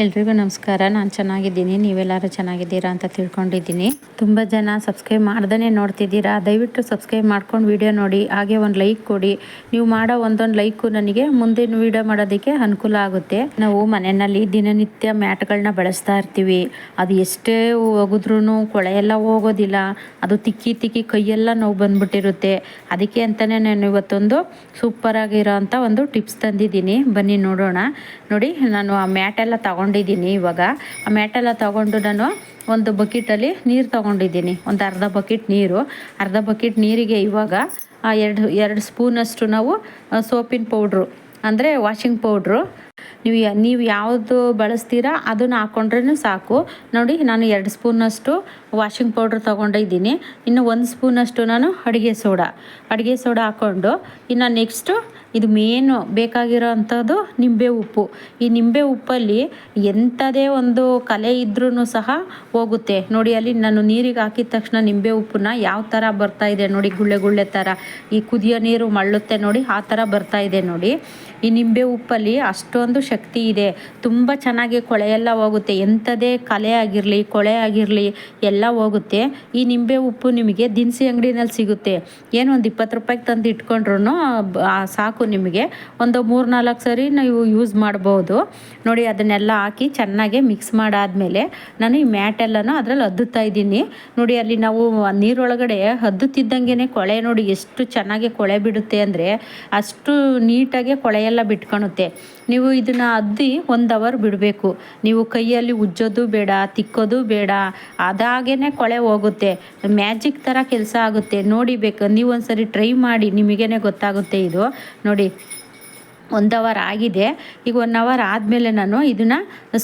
ಎಲ್ರಿಗೂ ನಮಸ್ಕಾರ. ನಾನು ಚೆನ್ನಾಗಿದ್ದೀನಿ. ನೀವೆಲ್ಲರೂ ಚೆನ್ನಾಗಿದ್ದೀರಾ ಅಂತ ತಿಳ್ಕೊಂಡಿದ್ದೀನಿ. ತುಂಬ ಜನ ಸಬ್ಸ್ಕ್ರೈಬ್ ಮಾಡ್ದೇ ನೋಡ್ತಿದ್ದೀರಾ? ದಯವಿಟ್ಟು ಸಬ್ಸ್ಕ್ರೈಬ್ ಮಾಡ್ಕೊಂಡು ವಿಡಿಯೋ ನೋಡಿ. ಹಾಗೆ ಒಂದು ಲೈಕ್ ಕೊಡಿ. ನೀವು ಮಾಡೋ ಒಂದೊಂದು ಲೈಕು ನನಗೆ ಮುಂದಿನ ವಿಡಿಯೋ ಮಾಡೋದಕ್ಕೆ ಅನುಕೂಲ ಆಗುತ್ತೆ. ನಾವು ಮನೆಯಲ್ಲಿ ದಿನನಿತ್ಯ ಮ್ಯಾಟ್ಗಳನ್ನ ಬಳಸ್ತಾ ಇರ್ತೀವಿ. ಅದು ಎಷ್ಟೇ ಕೊಳೆ ಎಲ್ಲ ಹೋಗೋದಿಲ್ಲ. ಅದು ತಿಕ್ಕಿ ತಿಕ್ಕಿ ಕೈಯೆಲ್ಲ ನೋವು ಬಂದ್ಬಿಟ್ಟಿರುತ್ತೆ. ಅದಕ್ಕೆ ಅಂತಲೇ ನಾನು ಇವತ್ತೊಂದು ಸೂಪರ್ ಆಗಿರೋ ಅಂಥ ಒಂದು ಟಿಪ್ಸ್ ತಂದಿದ್ದೀನಿ. ಬನ್ನಿ ನೋಡೋಣ. ನೋಡಿ, ನಾನು ಆ ಮ್ಯಾಟೆಲ್ಲ ತಗೊಂಡಿದ್ದೀನಿ ಇವಾಗ. ಆ ಮ್ಯಾಟೆಲ್ಲ ತಗೊಂಡು ನಾನು ಒಂದು ಬಕೆಟಲ್ಲಿ ನೀರು ತೊಗೊಂಡಿದ್ದೀನಿ. ಒಂದು ಅರ್ಧ ಬಕೆಟ್ ನೀರು. ಅರ್ಧ ಬಕೆಟ್ ನೀರಿಗೆ ಇವಾಗ ಎರಡು ಎರಡು ಸ್ಪೂನಷ್ಟು ನಾವು ಸೋಪಿನ ಪೌಡ್ರು ಅಂದರೆ ವಾಷಿಂಗ್ ಪೌಡ್ರು ನೀವು ನೀವು ಯಾವುದು ಬಳಸ್ತೀರಾ ಅದನ್ನು ಹಾಕ್ಕೊಂಡ್ರೂ ಸಾಕು. ನೋಡಿ, ನಾನು ಎರಡು ಸ್ಪೂನಷ್ಟು ವಾಷಿಂಗ್ ಪೌಡ್ರ್ ತೊಗೊಂಡಿದ್ದೀನಿ ಇನ್ನು ಒಂದು ಸ್ಪೂನಷ್ಟು ನಾನು ಅಡುಗೆ ಸೋಡಾ. ಅಡುಗೆ ಸೋಡಾ ಹಾಕ್ಕೊಂಡು ಇನ್ನು ನೆಕ್ಸ್ಟು ಇದು ಮೇನು ಬೇಕಾಗಿರೋ ಅಂಥದ್ದು ನಿಂಬೆ ಉಪ್ಪು. ಈ ನಿಂಬೆ ಉಪ್ಪಲ್ಲಿ ಎಂಥದೇ ಒಂದು ಕಲೆ ಇದ್ರೂ ಸಹ ಹೋಗುತ್ತೆ. ನೋಡಿ, ಅಲ್ಲಿ ನಾನು ನೀರಿಗೆ ಹಾಕಿದ ತಕ್ಷಣ ನಿಂಬೆ ಉಪ್ಪನ್ನ ಯಾವ ಥರ ಬರ್ತಾ ಇದೆ ನೋಡಿ, ಗುಳ್ಳೆ ಗುಳ್ಳೆ ಥರ ಈ ಕುದಿಯೋ ನೀರು ಮಳ್ಳುತ್ತೆ ನೋಡಿ, ಆ ಥರ ಬರ್ತಾ ಇದೆ ನೋಡಿ. ಈ ನಿಂಬೆ ಉಪ್ಪಲ್ಲಿ ಅಷ್ಟೊಂದು ಶಕ್ತಿ ಇದೆ. ತುಂಬ ಚೆನ್ನಾಗಿ ಕೊಳೆಯೆಲ್ಲ ಹೋಗುತ್ತೆ. ಎಂಥದೇ ಕಲೆ ಆಗಿರಲಿ, ಕೊಳೆ ಆಗಿರಲಿ ಎಲ್ಲ ಹೋಗುತ್ತೆ. ಈ ನಿಂಬೆ ಉಪ್ಪು ನಿಮಗೆ ದಿನಸಿ ಅಂಗಡಿನಲ್ಲಿ ಸಿಗುತ್ತೆ. ಏನು ಒಂದು ಇಪ್ಪತ್ತು ರೂಪಾಯಿಗೆ ತಂದು ಇಟ್ಕೊಂಡ್ರು ಸಾಕು ನಿಮಗೆ. ಒಂದು ಮೂರು ನಾಲ್ಕು ಸರಿ ನೀವು ಯೂಸ್ ಮಾಡ್ಬೋದು. ನೋಡಿ, ಅದನ್ನೆಲ್ಲ ಹಾಕಿ ಚೆನ್ನಾಗಿ ಮಿಕ್ಸ್ ಮಾಡಾದಮೇಲೆ ನಾನು ಈ ಮ್ಯಾಟೆಲ್ಲನೂ ಅದರಲ್ಲಿ ಹದ್ದುತ್ತಾ ಇದ್ದೀನಿ. ನೋಡಿ, ಅಲ್ಲಿ ನಾವು ನೀರೊಳಗಡೆ ಹದ್ದುತ್ತಿದ್ದಂಗೆ ಕೊಳೆ ನೋಡಿ, ಎಷ್ಟು ಚೆನ್ನಾಗಿ ಕೊಳೆ ಬಿಡುತ್ತೆ ಅಂದರೆ ಅಷ್ಟು ನೀಟಾಗಿ ಕೊಳೆಯೆಲ್ಲ ಬಿಟ್ಕೊಳುತ್ತೆ ನೀವು ಇದನ್ನು ಅದ್ದಿ ಒಂದು ಅವರ್ ಬಿಡಬೇಕು. ನೀವು ಕೈಯಲ್ಲಿ ಉಜ್ಜೋದು ಬೇಡ, ತಿಕ್ಕೋದು ಬೇಡ. ಅದಾಗೇ ಕೊಳೆ ಹೋಗುತ್ತೆ. ಮ್ಯಾಜಿಕ್ ಥರ ಕೆಲಸ ಆಗುತ್ತೆ. ನೋಡಿ ಬೇಕು ನೀವು ಟ್ರೈ ಮಾಡಿ ನಿಮಗೇ ಗೊತ್ತಾಗುತ್ತೆ ಇದು. ನೋಡಿ ಒಂದು ಅವರ್ ಆಗಿದೆ. ಈಗ ಒನ್ ಅವರ್ ಆದಮೇಲೆ ನಾನು ಇದನ್ನು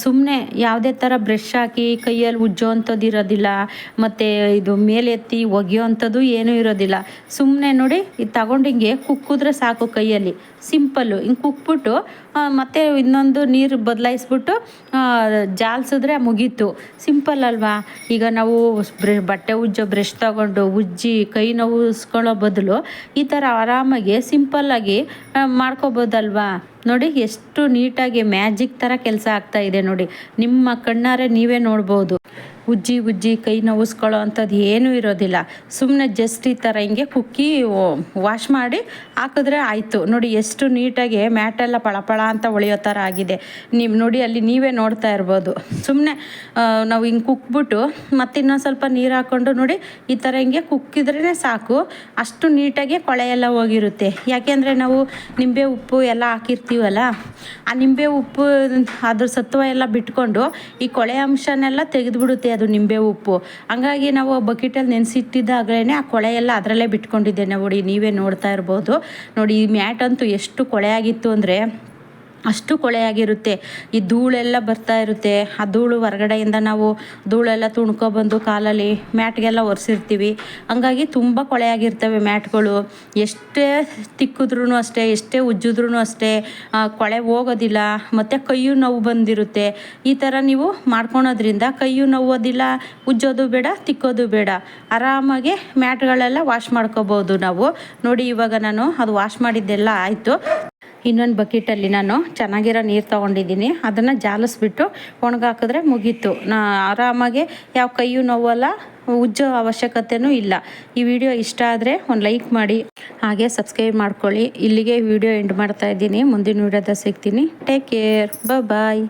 ಸುಮ್ಮನೆ ಯಾವುದೇ ಥರ ಬ್ರಷ್ ಹಾಕಿ ಕೈಯಲ್ಲಿ ಉಜ್ಜೋ ಅಂಥದ್ದು ಇರೋದಿಲ್ಲ, ಮತ್ತು ಇದು ಮೇಲೆತ್ತಿ ಒಗೆಯೋ ಅಂಥದ್ದು ಏನೂ ಇರೋದಿಲ್ಲ. ಸುಮ್ಮನೆ ನೋಡಿ ಇದು ತಗೊಂಡು ಹಿಂಗೆ ಕುಕ್ಕಿದ್ರೆ ಸಾಕು ಕೈಯಲ್ಲಿ. ಸಿಂಪಲ್ಲು ಹಿಂಗೆ ಕುಕ್ಬಿಟ್ಟು ಮತ್ತೆ ಇನ್ನೊಂದು ನೀರು ಬದಲಾಯಿಸ್ಬಿಟ್ಟು ಜಾಲ್ಸಿದ್ರೆ ಮುಗೀತು. ಸಿಂಪಲ್ ಅಲ್ವಾ? ಈಗ ನಾವು ಬ್ರೆ, ಬಟ್ಟೆ ಉಜ್ಜೋ ಬ್ರಷ್ ತಗೊಂಡು ಉಜ್ಜಿ ಕೈ ನೋವುಸ್ಕೊಳ್ಳೋ ಬದಲು ಈ ಥರ ಆರಾಮಾಗಿ ಸಿಂಪಲ್ಲಾಗಿ ಮಾಡ್ಕೋಬೋದಲ್ವಾ? ನೋಡಿ ಎಷ್ಟು ನೀಟಾಗಿ ಮ್ಯಾಜಿಕ್ ಥರ ಕೆಲಸ ಆಗ್ತಾ ಇದೆ ನೋಡಿ. ನಿಮ್ಮ ಕಣ್ಣಾರೆ ನೀವೇ ನೋಡ್ಬೋದು. ಉಜ್ಜಿ ಉಜ್ಜಿ ಕೈ ನೋವಿಸ್ಕೊಳ್ಳೋ ಅಂಥದ್ದು ಏನೂ ಇರೋದಿಲ್ಲ. ಸುಮ್ಮನೆ ಜಸ್ಟ್ ಈ ಥರ ಹಿಂಗೆ ಕುಕ್ಕಿ ವಾಶ್ ಮಾಡಿ ಹಾಕಿದ್ರೆ ಆಯಿತು. ನೋಡಿ ಎಷ್ಟು ನೀಟಾಗಿ ಮ್ಯಾಟೆಲ್ಲ ಪಳಪಳ ಅಂತ ಹೊಳೆಯೋ ಥರ ಆಗಿದೆ. ನೀವು ನೋಡಿ ಅಲ್ಲಿ ನೀವೇ ನೋಡ್ತಾ ಇರ್ಬೋದು. ಸುಮ್ಮನೆ ನಾವು ಹಿಂಗೆ ಕುಕ್ಬಿಟ್ಟು ಮತ್ತೆ ಇನ್ನೊಂದು ಸ್ವಲ್ಪ ನೀರು ಹಾಕ್ಕೊಂಡು ನೋಡಿ ಈ ಥರ ಹಿಂಗೆ ಕುಕ್ಕಿದ್ರೇ ಸಾಕು. ಅಷ್ಟು ನೀಟಾಗಿ ಕೊಳೆ ಎಲ್ಲ ಹೋಗಿರುತ್ತೆ. ಯಾಕೆಂದರೆ ನಾವು ನಿಂಬೆ ಉಪ್ಪು ಎಲ್ಲ ಹಾಕಿರ್ತೀವಲ್ಲ, ಆ ನಿಂಬೆ ಉಪ್ಪು ಅದ್ರ ಸತ್ವ ಎಲ್ಲ ಬಿಟ್ಕೊಂಡು ಈ ಕೊಳೆ ಅಂಶನೆಲ್ಲ ತೆಗೆದುಬಿಡುತ್ತೆ ಅದು ನಿಂಬೆ ಉಪ್ಪು. ಹಂಗಾಗಿ ನಾವು ಬಕೆಟಲ್ಲಿ ನೆನೆಸಿಟ್ಟಿದ್ದಾಗಲೇ ಆ ಕೊಳೆ ಎಲ್ಲ ಅದರಲ್ಲೇ ಬಿಟ್ಕೊಂಡಿದ್ದೆ ನೋಡಿ, ನೀವೇ ನೋಡ್ತಾ ಇರ್ಬೋದು. ನೋಡಿ, ಈ ಮ್ಯಾಟ್ ಅಂತೂ ಎಷ್ಟು ಕೊಳೆ ಆಗಿತ್ತು ಅಂದರೆ ಅಷ್ಟು ಕೊಳೆಯಾಗಿರುತ್ತೆ. ಈ ಧೂಳೆಲ್ಲ ಬರ್ತಾ ಇರುತ್ತೆ. ಆ ಧೂಳು ಹೊರಗಡೆಯಿಂದ ನಾವು ಧೂಳೆಲ್ಲ ತುಣ್ಕೊಬಂದು ಕಾಲಲ್ಲಿ ಮ್ಯಾಟ್ಗೆಲ್ಲ ಒರೆಸಿರ್ತೀವಿ. ಹಂಗಾಗಿ ತುಂಬ ಕೊಳೆಯಾಗಿರ್ತವೆ ಮ್ಯಾಟ್ಗಳು. ಎಷ್ಟೇ ತಿಕ್ಕಿದ್ರೂ ಅಷ್ಟೇ, ಎಷ್ಟೇ ಉಜ್ಜಿದ್ರೂ ಅಷ್ಟೇ ಕೊಳೆ ಹೋಗೋದಿಲ್ಲ, ಮತ್ತು ಕೈಯು ನೋವು ಬಂದಿರುತ್ತೆ. ಈ ಥರ ನೀವು ಮಾಡ್ಕೊಳೋದ್ರಿಂದ ಕೈಯು ನೋವೋದಿಲ್ಲ, ಉಜ್ಜೋದು ಬೇಡ, ತಿಕ್ಕೋದು ಬೇಡ. ಆರಾಮಾಗಿ ಮ್ಯಾಟ್ಗಳೆಲ್ಲ ವಾಶ್ ಮಾಡ್ಕೋಬೋದು ನಾವು. ನೋಡಿ ಇವಾಗ ನಾನು ಅದು ವಾಶ್ ಮಾಡಿದ್ದೆಲ್ಲ ಆಯಿತು. ಇನ್ನೊಂದು ಬಕೆಟಲ್ಲಿ ನಾನು ಚೆನ್ನಾಗಿರೋ ನೀರು ತೊಗೊಂಡಿದ್ದೀನಿ. ಅದನ್ನು ಜಾಲಿಸ್ಬಿಟ್ಟು ಒಣಗಾಕಿದ್ರೆ ಮುಗೀತು. ನಾ ಆರಾಮಾಗಿ ಯಾವ ಕೈಯೂ ನೋವಲ್ಲ, ಉಜ್ಜೋ ಅವಶ್ಯಕತೆಯೂ ಇಲ್ಲ. ಈ ವಿಡಿಯೋ ಇಷ್ಟ ಆದರೆ ಒಂದು ಲೈಕ್ ಮಾಡಿ, ಹಾಗೆ ಸಬ್ಸ್ಕ್ರೈಬ್ ಮಾಡ್ಕೊಳ್ಳಿ. ಇಲ್ಲಿಗೆ ವಿಡಿಯೋ ಎಂಡ್ ಮಾಡ್ತಾ ಇದ್ದೀನಿ. ಮುಂದಿನ ವಿಡಿಯೋದ ಸಿಗ್ತೀನಿ. Take care bye